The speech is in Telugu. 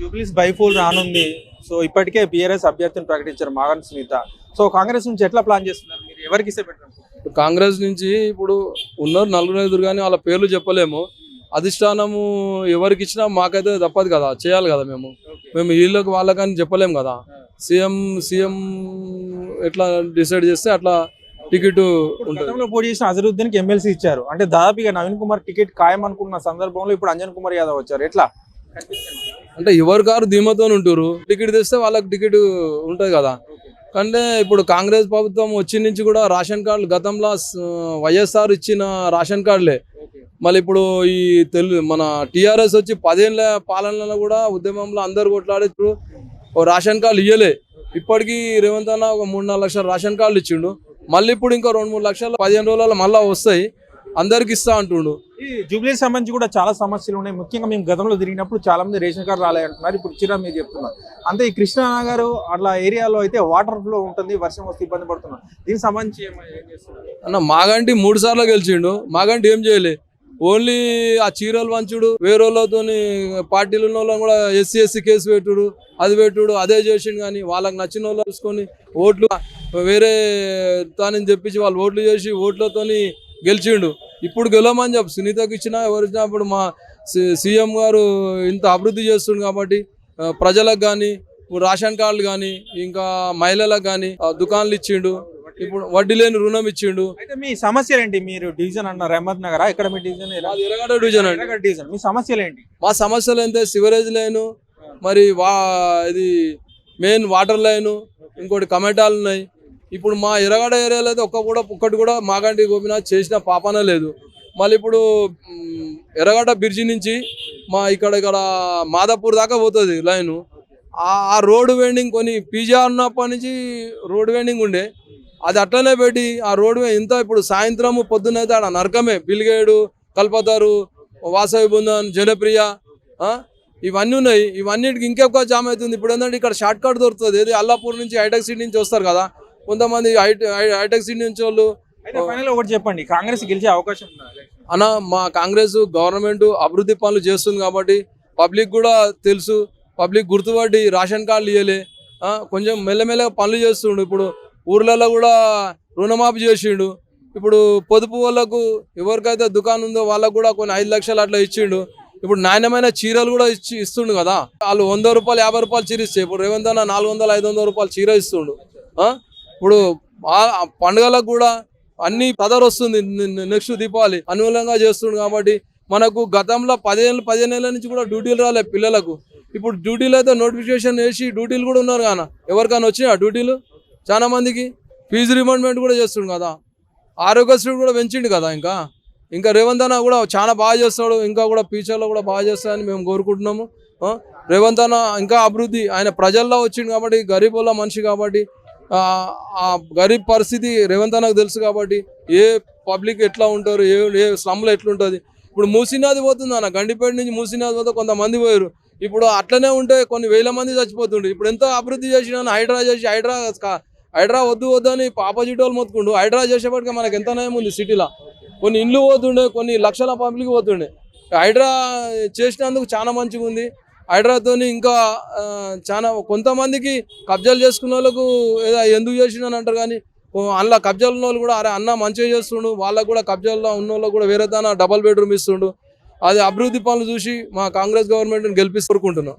జూబ్లీస్ బైఫూల్ రానుంది. సో ఇప్పటికే బీఆర్ఎస్ అభ్యర్థిని ప్రకటించారు మాగన్ సునీత. సో కాంగ్రెస్ నుంచి ఎట్లా ప్లాన్ చేస్తున్నారు? మీరు ఎవరికి ఇస్తే పెట్టారు కాంగ్రెస్ నుంచి ఇప్పుడు ఉన్నారు నలుగురు ఐదుగురు కానీ వాళ్ళ పేర్లు చెప్పలేము. అధిష్టానము ఎవరికి ఇచ్చినా మాకైతే తప్పదు కదా. చేయాలి కదా మేము. మేము వీళ్ళకి వాళ్ళకని చెప్పలేము కదా. సీఎం సీఎం ఎట్లా డిసైడ్ చేస్తే అట్లా టికెట్ ఉంటుంది. గతంలో పోటీ చేసిన అజరుద్దీన్కి ఎమ్మెల్సీ ఇచ్చారు. అంటే దాదాపుగా నవీన్ కుమార్ టికెట్ ఖాయం అనుకున్న సందర్భంలో ఇప్పుడు అంజన్ కుమార్ యాదవ్ వచ్చారు. ఎట్లా? అంటే ఎవరు కారు ధీమతో ఉంటారు టికెట్ తెస్తే వాళ్ళకి టికెట్ ఉంటుంది కదా. అంటే ఇప్పుడు కాంగ్రెస్ ప్రభుత్వం వచ్చిన నుంచి కూడా రేషన్ కార్డులు గతంలో వైఎస్ఆర్ ఇచ్చిన రేషన్ కార్డులే. మళ్ళీ ఇప్పుడు ఈ తెలు మన టీఆర్ఎస్ వచ్చి పదేళ్ళ పాలనలో కూడా ఉద్యమంలో అందరు కొట్లాడేప్పుడు ఓ రేషన్ కార్డులు ఇయ్యలే. ఇప్పటికీ రేవంత్ అన్న ఒక మూడు నాలుగు లక్షల రేషన్ కార్డులు ఇచ్చిండు. మళ్ళీ ఇప్పుడు ఇంకో రెండు మూడు లక్షలు పదిహేను రోజులలో మళ్ళీ వస్తాయి. అందరికి ఇస్తా అంటుండు. ఈ జూబ్లీ సంబంధించి కూడా చాలా సమస్యలు ఉన్నాయి. ముఖ్యంగా మేము గతంలో తిరిగినప్పుడు చాలా మంది రేషన్ కార్డు రాలేదంటున్నారు. ఇప్పుడు చిరా మీరు చెప్తున్నారు. అంతే ఈ కృష్ణానగర్ అట్లా ఏరియాలో అయితే వాటర్ ఫ్లో ఉంటుంది వర్షం వస్తే ఇబ్బంది పడుతున్నారు. దీనికి సంబంధించి ఏమ- ఏం చేస్తున్నారు? అన్న మాగంటి మూడు సార్లు గెలిచిండు. మాగంటి ఏం చేయలే. ఓన్లీ ఆ చీరలు వంచుడు వేరే వాళ్ళతోని పార్టీలు ఉన్న వాళ్ళని కూడా ఎస్సీ ఎస్సీ కేసు పెట్టుడు అది పెట్టుడు అదే చేసిండు కానీ వాళ్ళకి నచ్చిన వాళ్ళు చూసుకొని ఓట్లు వేరే తానని చెప్పించి వాళ్ళు ఓట్లు చేసి ఓట్లతోని గెలిచిండు. ఇప్పుడు గెలవమని చెప్పు. సునీతకి ఇచ్చినా ఎవరు ఇచ్చినా ఇప్పుడు మా సి- సీఎం గారు ఇంత అభివృద్ధి చేస్తుండు కాబట్టి ప్రజలకు కానీ ఇప్పుడు రేషన్ కార్డులు కానీ ఇంకా మహిళలకు కానీ దుకాణాలు ఇచ్చిండు. ఇప్పుడు వడ్డీ లేని రుణం ఇచ్చిండు. అయితే మీ సమస్యలు ఏంటి మీరు డివిజన్ అన్నారు అహ్మద్ నగర్? ఎక్కడ మీ డివిజన్ డివిజన్ అండి. ఎర్రగడ్డ డివిజన్. మీ సమస్యలు ఏంటి మా సమస్యలు ఏంటంటే సివరేజ్ లైను మరి వా ఇది మెయిన్ వాటర్ లైను ఇంకోటి కమెటాలు ఉన్నాయి. ఇప్పుడు మా ఎర్రగడ ఏరియాలో అయితే ఒక్క కూడా ఒక్కటి కూడా మాగంటి గోపినాథ్ చేసిన పాపనే లేదు. మళ్ళీ ఇప్పుడు మ్, ఎర్రగడ్డ బ్రిడ్జి నుంచి మా ఇక్కడ ఇక్కడ మాదాపూర్ దాకా పోతుంది లైను. ఆ రోడ్ వెండింగ్ కొన్ని పీజీఆర్ ఉన్నప్పటి నుంచి రోడ్ వెండింగ్ ఉండే. అది అట్లనే పెట్టి ఆ రోడ్ ఇంత ఇప్పుడు సాయంత్రం పొద్దున అయితే ఆడ నరకమే. బిల్గేడు కల్పతారు వాసవి బృందన్ జనప్రియ ఇవన్నీ ఉన్నాయి. ఇవన్నిటికి ఇంకెక్కువ జామ్ అవుతుంది. ఇప్పుడు ఏంటంటే ఇక్కడ షార్ట్ కట్ దొరుకుతుంది. ఏది అల్లాపూర్ నుంచి హైటెక్ సిటీ నుంచి వస్తారు కదా. కొంతమంది హైటెక్ సిటీ నుంచి వాళ్ళు ఒకటి చెప్పండి కాంగ్రెస్ గెలిచే అవకాశం అన్న మా కాంగ్రెస్ గవర్నమెంట్ అభివృద్ధి పనులు చేస్తుంది కాబట్టి పబ్లిక్ కూడా తెలుసు పబ్లిక్ గుర్తుపట్టి రేషన్ కార్డులు ఇవ్వలే కొంచెం మెల్లమెల్లగా పనులు చేస్తుండు. ఇప్పుడు ఊర్లలో కూడా రుణమాఫీ చేసిండు. ఇప్పుడు పొదుపు వాళ్ళకు ఎవరికైతే దుకాణం ఉందో వాళ్ళకు కూడా కొన్ని ఐదు లక్షలు అట్లా ఇచ్చిండు. ఇప్పుడు నాణ్యమైన చీరలు కూడా ఇచ్చి ఇస్తుండు కదా. వాళ్ళు వంద రూపాయలు యాభై రూపాయలు చీర ఇస్తే ఇప్పుడు రేవంత్ అన్న నాలుగు వందలు ఐదు వందల రూపాయలు చీర ఇస్తుండు. ఆ? ఇప్పుడు పండుగలకు కూడా అన్ని కదర్ వస్తుంది నెక్స్ట్ దీపావళి అనుకూలంగా చేస్తుండు కాబట్టి మనకు గతంలో పదిహేను పదిహేను ఏళ్ళ నుంచి కూడా డ్యూటీలు రాలే పిల్లలకు. ఇప్పుడు డ్యూటీలు అయితే నోటిఫికేషన్ వేసి డ్యూటీలు కూడా ఉన్నారు కాన ఎవరికైనా వచ్చినా డ్యూటీలు? చాలా మందికి ఫీజు రిమండ్మెంట్ కూడా చేస్తుండు కదా. ఆరోగ్యశ్రీ కూడా పెంచిండు కదా ఇంకా. ఇంకా రేవంత్ అన్న కూడా చాలా బాగా చేస్తాడు. ఇంకా కూడా ఫ్యూచర్లో కూడా బాగా చేస్తాడని మేము కోరుకుంటున్నాము. రేవంత్ అన్న ఇంకా అభివృద్ధి. ఆయన ప్రజల్లో వచ్చిండు కాబట్టి గరీబుల మనిషి కాబట్టి ఆ గరీబ్ పరిస్థితి రేవంత్ అన్నకు తెలుసు కాబట్టి ఏ పబ్లిక్ ఎట్లా ఉంటారు ఏ ఏ స్లమ్లో ఎట్లుంటుంది. ఇప్పుడు మూసినాది పోతుంది అన్న గండిపేట నుంచి మూసీనాథ్ పోతే కొంతమంది పోయారు ఇప్పుడు అట్లనే ఉంటే కొన్ని వేల మంది చచ్చిపోతుండ్రు. ఇప్పుడు ఎంత అభివృద్ధి చేసినా హైడ్రా చేసి హైడ్రా హైడ్రా వద్దు వద్దు అని ఆపోజిట్ వాళ్ళు మొత్తుకుండు. హైడ్రా చేసేప్పటికి మనకి ఎంత నయం ఉంది సిటీలో. కొన్ని ఇండ్లు పోతుండే కొన్ని లక్షల పబ్లిక్ పోతుండే. హైడ్రా చేసినందుకు చాలా మంచిగా ఉంది హైడ్రాతోని ఇంకా చాలా కొంతమందికి కబ్జాలు చేసుకున్న వాళ్ళకు ఏదో ఎందుకు చేసిండని అంటారు కానీ ఓ అందులో కబ్జాలు ఉన్న వాళ్ళు కూడా అరే అన్న మంచిగా చేస్తుండు వాళ్ళకు కూడా కబ్జాల్లో ఉన్న వాళ్ళకు కూడా వేరే దాన డబల్ బెడ్రూమ్ ఇస్తుండు. అది అభివృద్ధి పనులు చూసి మా కాంగ్రెస్ గవర్నమెంట్ని గెలిపిస్తూ కోరుకుంటున్నాం